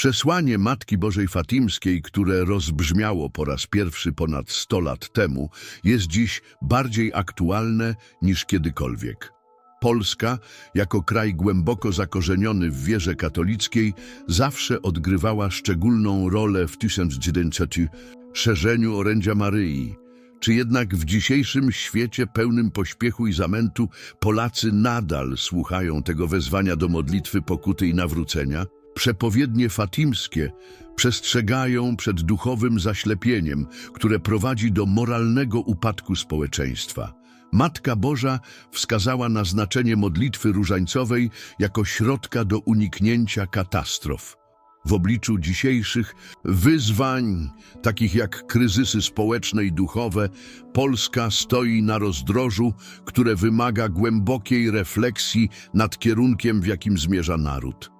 Przesłanie Matki Bożej Fatimskiej, które rozbrzmiało po raz pierwszy ponad 100 lat temu, jest dziś bardziej aktualne niż kiedykolwiek. Polska, jako kraj głęboko zakorzeniony w wierze katolickiej, zawsze odgrywała szczególną rolę w 1900 szerzeniu orędzia Maryi. Czy jednak w dzisiejszym świecie pełnym pośpiechu i zamętu Polacy nadal słuchają tego wezwania do modlitwy pokuty i nawrócenia? Przepowiednie fatimskie przestrzegają przed duchowym zaślepieniem, które prowadzi do moralnego upadku społeczeństwa. Matka Boża wskazała na znaczenie modlitwy różańcowej jako środka do uniknięcia katastrof. W obliczu dzisiejszych wyzwań, takich jak kryzysy społeczne i duchowe, Polska stoi na rozdrożu, które wymaga głębokiej refleksji nad kierunkiem, w jakim zmierza naród.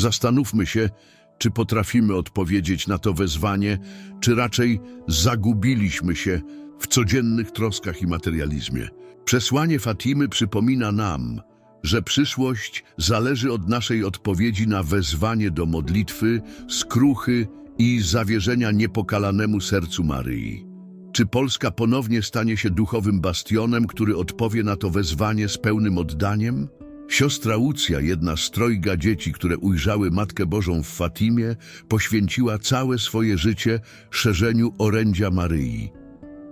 Zastanówmy się, czy potrafimy odpowiedzieć na to wezwanie, czy raczej zagubiliśmy się w codziennych troskach i materializmie. Przesłanie Fatimy przypomina nam, że przyszłość zależy od naszej odpowiedzi na wezwanie do modlitwy, skruchy i zawierzenia niepokalanemu sercu Maryi. Czy Polska ponownie stanie się duchowym bastionem, który odpowie na to wezwanie z pełnym oddaniem? Siostra Łucja, jedna z trojga dzieci, które ujrzały Matkę Bożą w Fatimie, poświęciła całe swoje życie szerzeniu orędzia Maryi.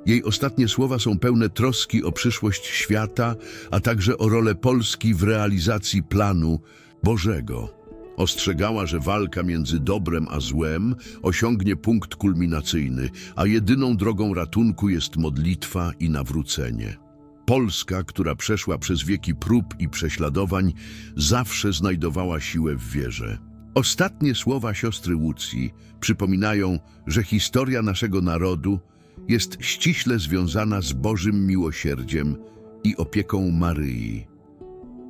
Jej ostatnie słowa są pełne troski o przyszłość świata, a także o rolę Polski w realizacji planu Bożego. Ostrzegała, że walka między dobrem a złem osiągnie punkt kulminacyjny, a jedyną drogą ratunku jest modlitwa i nawrócenie. Polska, która przeszła przez wieki prób i prześladowań, zawsze znajdowała siłę w wierze. Ostatnie słowa siostry Łucji przypominają, że historia naszego narodu jest ściśle związana z Bożym miłosierdziem i opieką Maryi.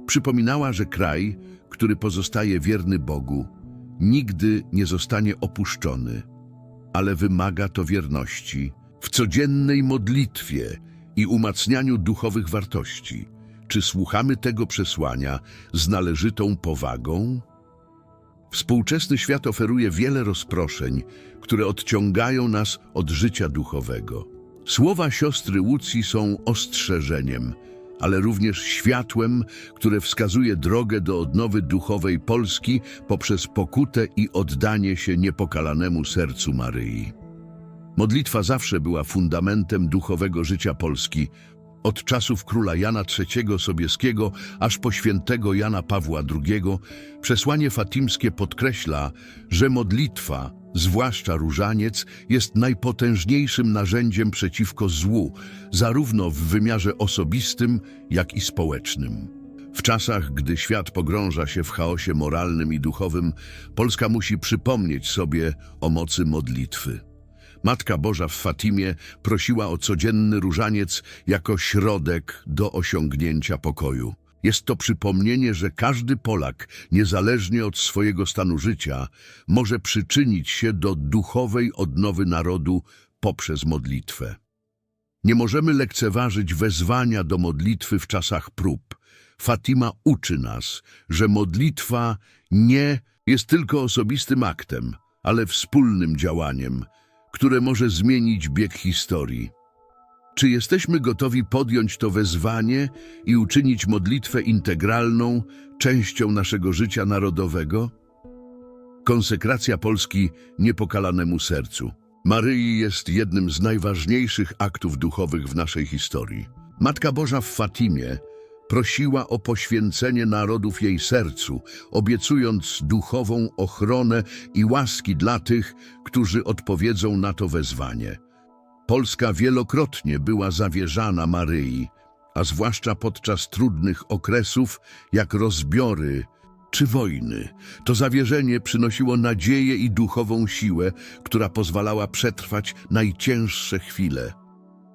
Przypominała, że kraj, który pozostaje wierny Bogu, nigdy nie zostanie opuszczony, ale wymaga to wierności w codziennej modlitwie i umacnianiu duchowych wartości. Czy słuchamy tego przesłania z należytą powagą? Współczesny świat oferuje wiele rozproszeń, które odciągają nas od życia duchowego. Słowa siostry Łucji są ostrzeżeniem, ale również światłem, które wskazuje drogę do odnowy duchowej Polski poprzez pokutę i oddanie się niepokalanemu sercu Maryi. Modlitwa zawsze była fundamentem duchowego życia Polski, od czasów króla Jana III Sobieskiego aż po świętego Jana Pawła II, przesłanie fatimskie podkreśla, że modlitwa, zwłaszcza różaniec, jest najpotężniejszym narzędziem przeciwko złu, zarówno w wymiarze osobistym, jak i społecznym. W czasach, gdy świat pogrąża się w chaosie moralnym i duchowym, Polska musi przypomnieć sobie o mocy modlitwy. Matka Boża w Fatimie prosiła o codzienny różaniec jako środek do osiągnięcia pokoju. Jest to przypomnienie, że każdy Polak, niezależnie od swojego stanu życia, może przyczynić się do duchowej odnowy narodu poprzez modlitwę. Nie możemy lekceważyć wezwania do modlitwy w czasach prób. Fatima uczy nas, że modlitwa nie jest tylko osobistym aktem, ale wspólnym działaniem, które może zmienić bieg historii. Czy jesteśmy gotowi podjąć to wezwanie i uczynić modlitwę integralną częścią naszego życia narodowego? Konsekracja Polski niepokalanemu sercu. Maryi jest jednym z najważniejszych aktów duchowych w naszej historii. Matka Boża w Fatimie prosiła o poświęcenie narodów jej sercu, obiecując duchową ochronę i łaski dla tych, którzy odpowiedzą na to wezwanie. Polska wielokrotnie była zawierzana Maryi, a zwłaszcza podczas trudnych okresów, jak rozbiory czy wojny. To zawierzenie przynosiło nadzieję i duchową siłę, która pozwalała przetrwać najcięższe chwile.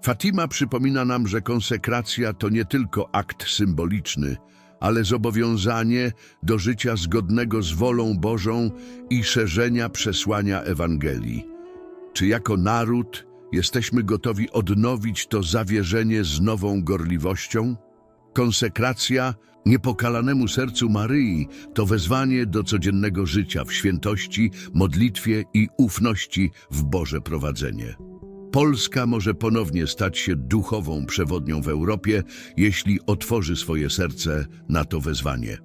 Fatima przypomina nam, że konsekracja to nie tylko akt symboliczny, ale zobowiązanie do życia zgodnego z wolą Bożą i szerzenia przesłania Ewangelii. Czy jako naród jesteśmy gotowi odnowić to zawierzenie z nową gorliwością? Konsekracja niepokalanemu sercu Maryi to wezwanie do codziennego życia w świętości, modlitwie i ufności w Boże prowadzenie. Polska może ponownie stać się duchową przewodnią w Europie, jeśli otworzy swoje serce na to wezwanie.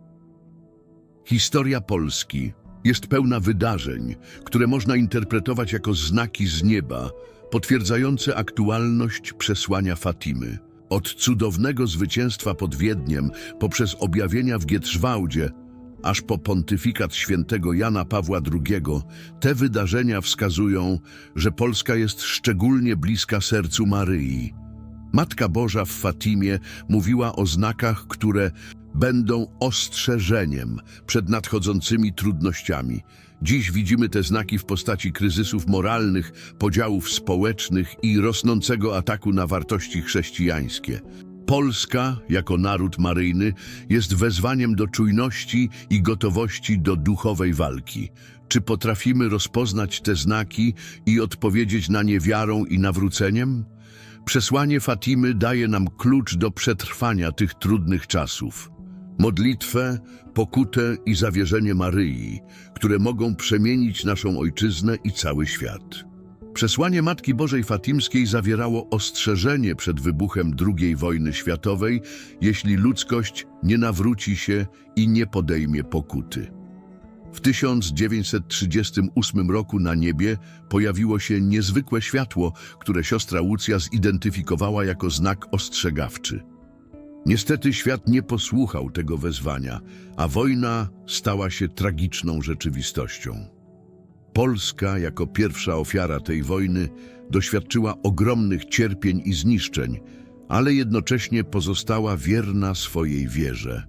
Historia Polski jest pełna wydarzeń, które można interpretować jako znaki z nieba, potwierdzające aktualność przesłania Fatimy. Od cudownego zwycięstwa pod Wiedniem, poprzez objawienia w Gietrzwałdzie, aż po pontyfikat świętego Jana Pawła II, te wydarzenia wskazują, że Polska jest szczególnie bliska sercu Maryi. Matka Boża w Fatimie mówiła o znakach, które będą ostrzeżeniem przed nadchodzącymi trudnościami. Dziś widzimy te znaki w postaci kryzysów moralnych, podziałów społecznych i rosnącego ataku na wartości chrześcijańskie. Polska, jako naród maryjny, jest wezwaniem do czujności i gotowości do duchowej walki. Czy potrafimy rozpoznać te znaki i odpowiedzieć na nie wiarą i nawróceniem? Przesłanie Fatimy daje nam klucz do przetrwania tych trudnych czasów. Modlitwę, pokutę i zawierzenie Maryi, które mogą przemienić naszą ojczyznę i cały świat. Przesłanie Matki Bożej Fatimskiej zawierało ostrzeżenie przed wybuchem II wojny światowej, jeśli ludzkość nie nawróci się i nie podejmie pokuty. W 1938 roku na niebie pojawiło się niezwykłe światło, które siostra Łucja zidentyfikowała jako znak ostrzegawczy. Niestety świat nie posłuchał tego wezwania, a wojna stała się tragiczną rzeczywistością. Polska, jako pierwsza ofiara tej wojny, doświadczyła ogromnych cierpień i zniszczeń, ale jednocześnie pozostała wierna swojej wierze.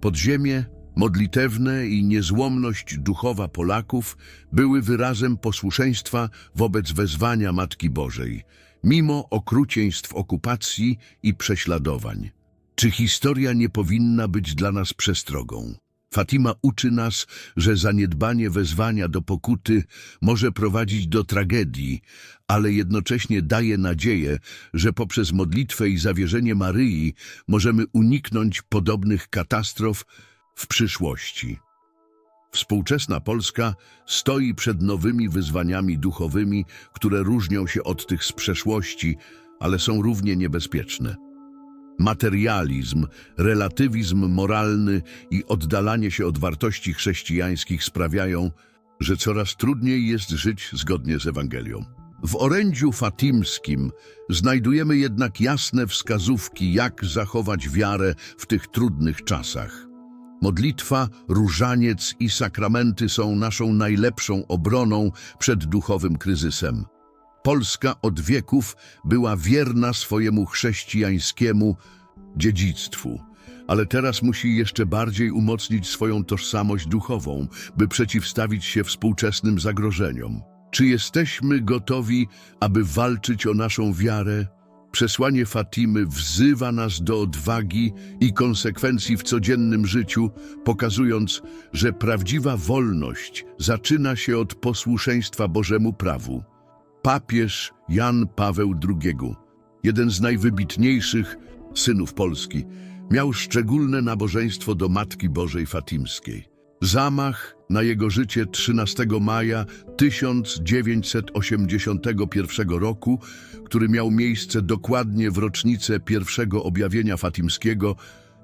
Podziemie, modlitewne i niezłomność duchowa Polaków były wyrazem posłuszeństwa wobec wezwania Matki Bożej, mimo okrucieństw okupacji i prześladowań. Czy historia nie powinna być dla nas przestrogą? Fatima uczy nas, że zaniedbanie wezwania do pokuty może prowadzić do tragedii, ale jednocześnie daje nadzieję, że poprzez modlitwę i zawierzenie Maryi możemy uniknąć podobnych katastrof w przyszłości. Współczesna Polska stoi przed nowymi wyzwaniami duchowymi, które różnią się od tych z przeszłości, ale są równie niebezpieczne. Materializm, relatywizm moralny i oddalanie się od wartości chrześcijańskich sprawiają, że coraz trudniej jest żyć zgodnie z Ewangelią. W orędziu fatimskim znajdujemy jednak jasne wskazówki, jak zachować wiarę w tych trudnych czasach. Modlitwa, różaniec i sakramenty są naszą najlepszą obroną przed duchowym kryzysem. Polska od wieków była wierna swojemu chrześcijańskiemu dziedzictwu, ale teraz musi jeszcze bardziej umocnić swoją tożsamość duchową, by przeciwstawić się współczesnym zagrożeniom. Czy jesteśmy gotowi, aby walczyć o naszą wiarę? Przesłanie Fatimy wzywa nas do odwagi i konsekwencji w codziennym życiu, pokazując, że prawdziwa wolność zaczyna się od posłuszeństwa Bożemu prawu papież Jan Paweł II, jeden z najwybitniejszych synów Polski, miał szczególne nabożeństwo do Matki Bożej Fatimskiej. Zamach na jego życie 13 maja 1981 roku, który miał miejsce dokładnie w rocznicę pierwszego objawienia fatimskiego,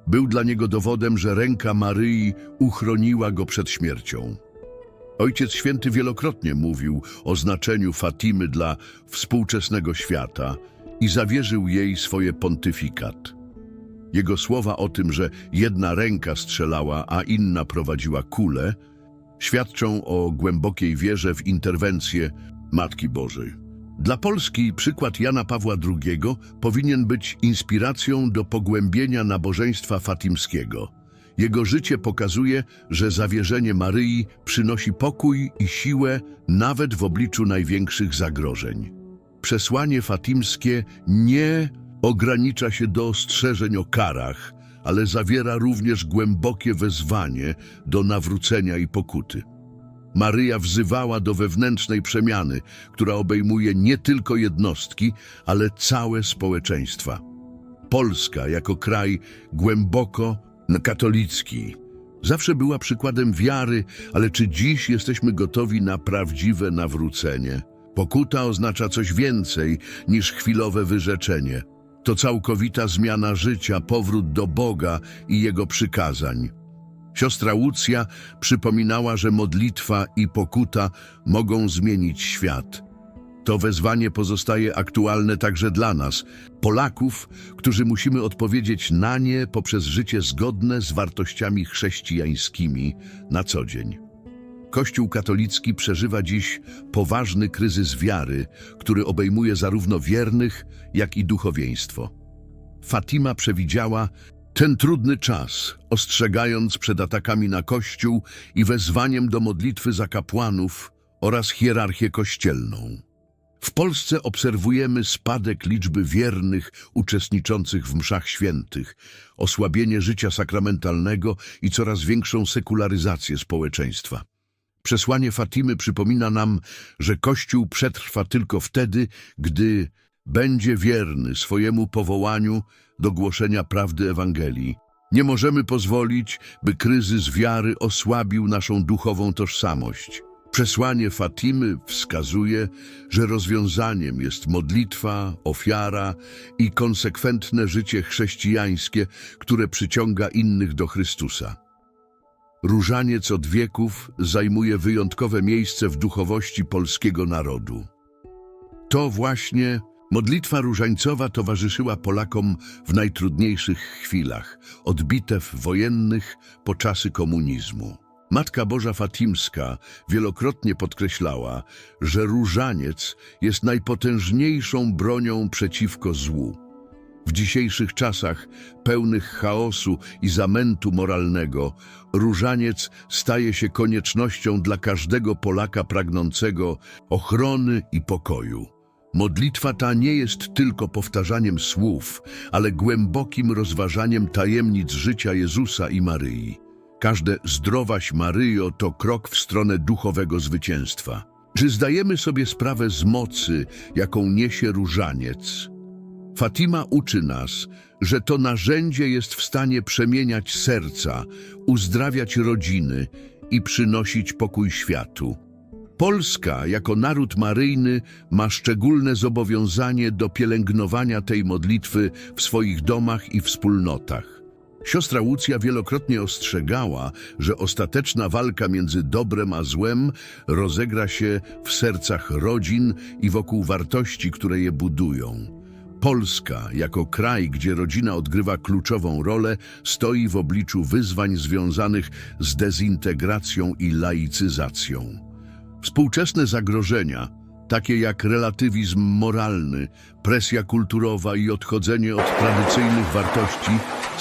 był dla niego dowodem, że ręka Maryi uchroniła go przed śmiercią. Ojciec Święty wielokrotnie mówił o znaczeniu Fatimy dla współczesnego świata i zawierzył jej swoje pontyfikat. Jego słowa o tym, że jedna ręka strzelała, a inna prowadziła kulę, świadczą o głębokiej wierze w interwencję Matki Bożej. Dla Polski przykład Jana Pawła II powinien być inspiracją do pogłębienia nabożeństwa fatimskiego – jego życie pokazuje, że zawierzenie Maryi przynosi pokój i siłę nawet w obliczu największych zagrożeń. Przesłanie fatimskie nie ogranicza się do ostrzeżeń o karach, ale zawiera również głębokie wezwanie do nawrócenia i pokuty. Maryja wzywała do wewnętrznej przemiany, która obejmuje nie tylko jednostki, ale całe społeczeństwa. Polska jako kraj głęboko katolicki. Zawsze była przykładem wiary, ale czy dziś jesteśmy gotowi na prawdziwe nawrócenie? Pokuta oznacza coś więcej niż chwilowe wyrzeczenie. To całkowita zmiana życia, powrót do Boga i Jego przykazań. Siostra Łucja przypominała, że modlitwa i pokuta mogą zmienić świat. To wezwanie pozostaje aktualne także dla nas, Polaków, którzy musimy odpowiedzieć na nie poprzez życie zgodne z wartościami chrześcijańskimi na co dzień. Kościół katolicki przeżywa dziś poważny kryzys wiary, który obejmuje zarówno wiernych, jak i duchowieństwo. Fatima przewidziała ten trudny czas, ostrzegając przed atakami na Kościół i wezwaniem do modlitwy za kapłanów oraz hierarchię kościelną. W Polsce obserwujemy spadek liczby wiernych uczestniczących w mszach świętych, osłabienie życia sakramentalnego i coraz większą sekularyzację społeczeństwa. Przesłanie Fatimy przypomina nam, że Kościół przetrwa tylko wtedy, gdy będzie wierny swojemu powołaniu do głoszenia prawdy Ewangelii. Nie możemy pozwolić, by kryzys wiary osłabił naszą duchową tożsamość. Przesłanie Fatimy wskazuje, że rozwiązaniem jest modlitwa, ofiara i konsekwentne życie chrześcijańskie, które przyciąga innych do Chrystusa. Różaniec od wieków zajmuje wyjątkowe miejsce w duchowości polskiego narodu. To właśnie modlitwa różańcowa towarzyszyła Polakom w najtrudniejszych chwilach, od bitew wojennych po czasy komunizmu. Matka Boża Fatimska wielokrotnie podkreślała, że różaniec jest najpotężniejszą bronią przeciwko złu. W dzisiejszych czasach, pełnych chaosu i zamętu moralnego, różaniec staje się koniecznością dla każdego Polaka pragnącego ochrony i pokoju. Modlitwa ta nie jest tylko powtarzaniem słów, ale głębokim rozważaniem tajemnic życia Jezusa i Maryi. Każde zdrowaś Maryjo to krok w stronę duchowego zwycięstwa. Czy zdajemy sobie sprawę z mocy, jaką niesie różaniec? Fatima uczy nas, że to narzędzie jest w stanie przemieniać serca, uzdrawiać rodziny i przynosić pokój światu. Polska, jako naród maryjny, ma szczególne zobowiązanie do pielęgnowania tej modlitwy w swoich domach i wspólnotach. Siostra Łucja wielokrotnie ostrzegała, że ostateczna walka między dobrem a złem rozegra się w sercach rodzin i wokół wartości, które je budują. Polska, jako kraj, gdzie rodzina odgrywa kluczową rolę, stoi w obliczu wyzwań związanych z dezintegracją i laicyzacją. Współczesne zagrożenia, takie jak relatywizm moralny, presja kulturowa i odchodzenie od tradycyjnych wartości,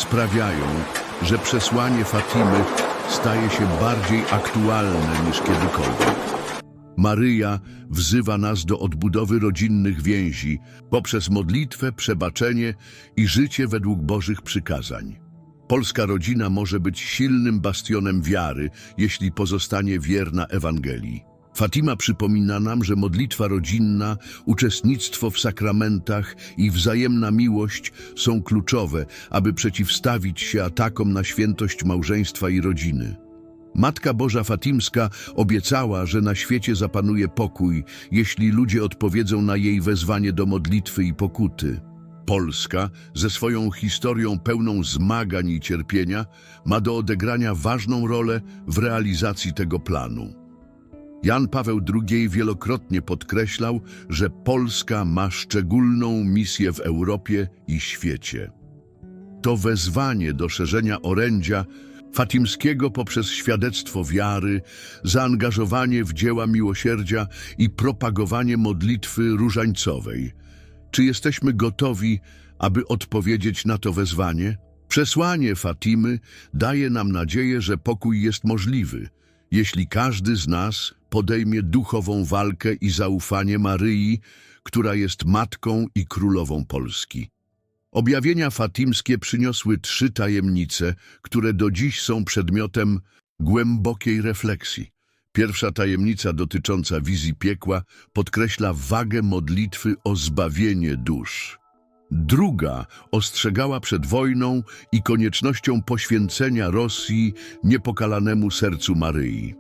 sprawiają, że przesłanie Fatimy staje się bardziej aktualne niż kiedykolwiek. Maryja wzywa nas do odbudowy rodzinnych więzi poprzez modlitwę, przebaczenie i życie według Bożych przykazań. Polska rodzina może być silnym bastionem wiary, jeśli pozostanie wierna Ewangelii. Fatima przypomina nam, że modlitwa rodzinna, uczestnictwo w sakramentach i wzajemna miłość są kluczowe, aby przeciwstawić się atakom na świętość małżeństwa i rodziny. Matka Boża Fatimska obiecała, że na świecie zapanuje pokój, jeśli ludzie odpowiedzą na jej wezwanie do modlitwy i pokuty. Polska, ze swoją historią pełną zmagań i cierpienia, ma do odegrania ważną rolę w realizacji tego planu. Jan Paweł II wielokrotnie podkreślał, że Polska ma szczególną misję w Europie i świecie. To wezwanie do szerzenia orędzia Fatimskiego poprzez świadectwo wiary, zaangażowanie w dzieła miłosierdzia i propagowanie modlitwy różańcowej. Czy jesteśmy gotowi, aby odpowiedzieć na to wezwanie? Przesłanie Fatimy daje nam nadzieję, że pokój jest możliwy, jeśli każdy z nas podejmie duchową walkę i zaufanie Maryi, która jest matką i królową Polski. Objawienia fatimskie przyniosły trzy tajemnice, które do dziś są przedmiotem głębokiej refleksji. Pierwsza tajemnica dotycząca wizji piekła podkreśla wagę modlitwy o zbawienie dusz. Druga ostrzegała przed wojną i koniecznością poświęcenia Rosji niepokalanemu sercu Maryi.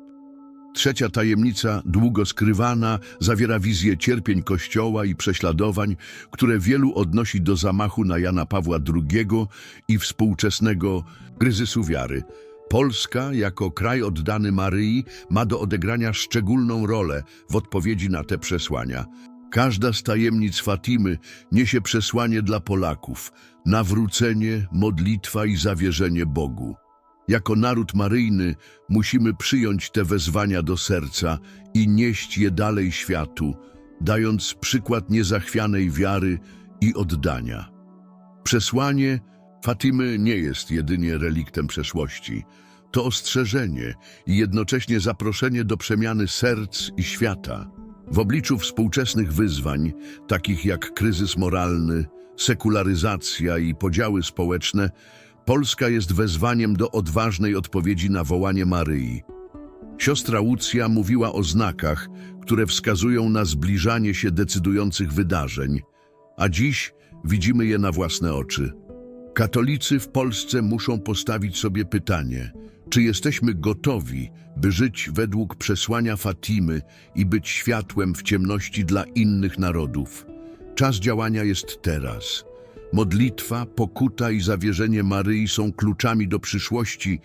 Trzecia tajemnica, długo skrywana, zawiera wizję cierpień Kościoła i prześladowań, które wielu odnosi do zamachu na Jana Pawła II i współczesnego kryzysu wiary. Polska, jako kraj oddany Maryi, ma do odegrania szczególną rolę w odpowiedzi na te przesłania. Każda z tajemnic Fatimy niesie przesłanie dla Polaków, nawrócenie, modlitwa i zawierzenie Bogu. Jako naród maryjny musimy przyjąć te wezwania do serca i nieść je dalej światu, dając przykład niezachwianej wiary i oddania. Przesłanie Fatimy nie jest jedynie reliktem przeszłości. To ostrzeżenie i jednocześnie zaproszenie do przemiany serc i świata. W obliczu współczesnych wyzwań, takich jak kryzys moralny, sekularyzacja i podziały społeczne, Polska jest wezwaniem do odważnej odpowiedzi na wołanie Maryi. Siostra Łucja mówiła o znakach, które wskazują na zbliżanie się decydujących wydarzeń, a dziś widzimy je na własne oczy. Katolicy w Polsce muszą postawić sobie pytanie, czy jesteśmy gotowi, by żyć według przesłania Fatimy i być światłem w ciemności dla innych narodów. Czas działania jest teraz. Modlitwa, pokuta i zawierzenie Maryi są kluczami do przyszłości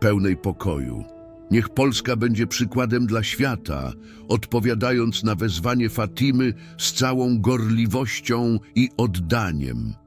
pełnej pokoju. Niech Polska będzie przykładem dla świata, odpowiadając na wezwanie Fatimy z całą gorliwością i oddaniem.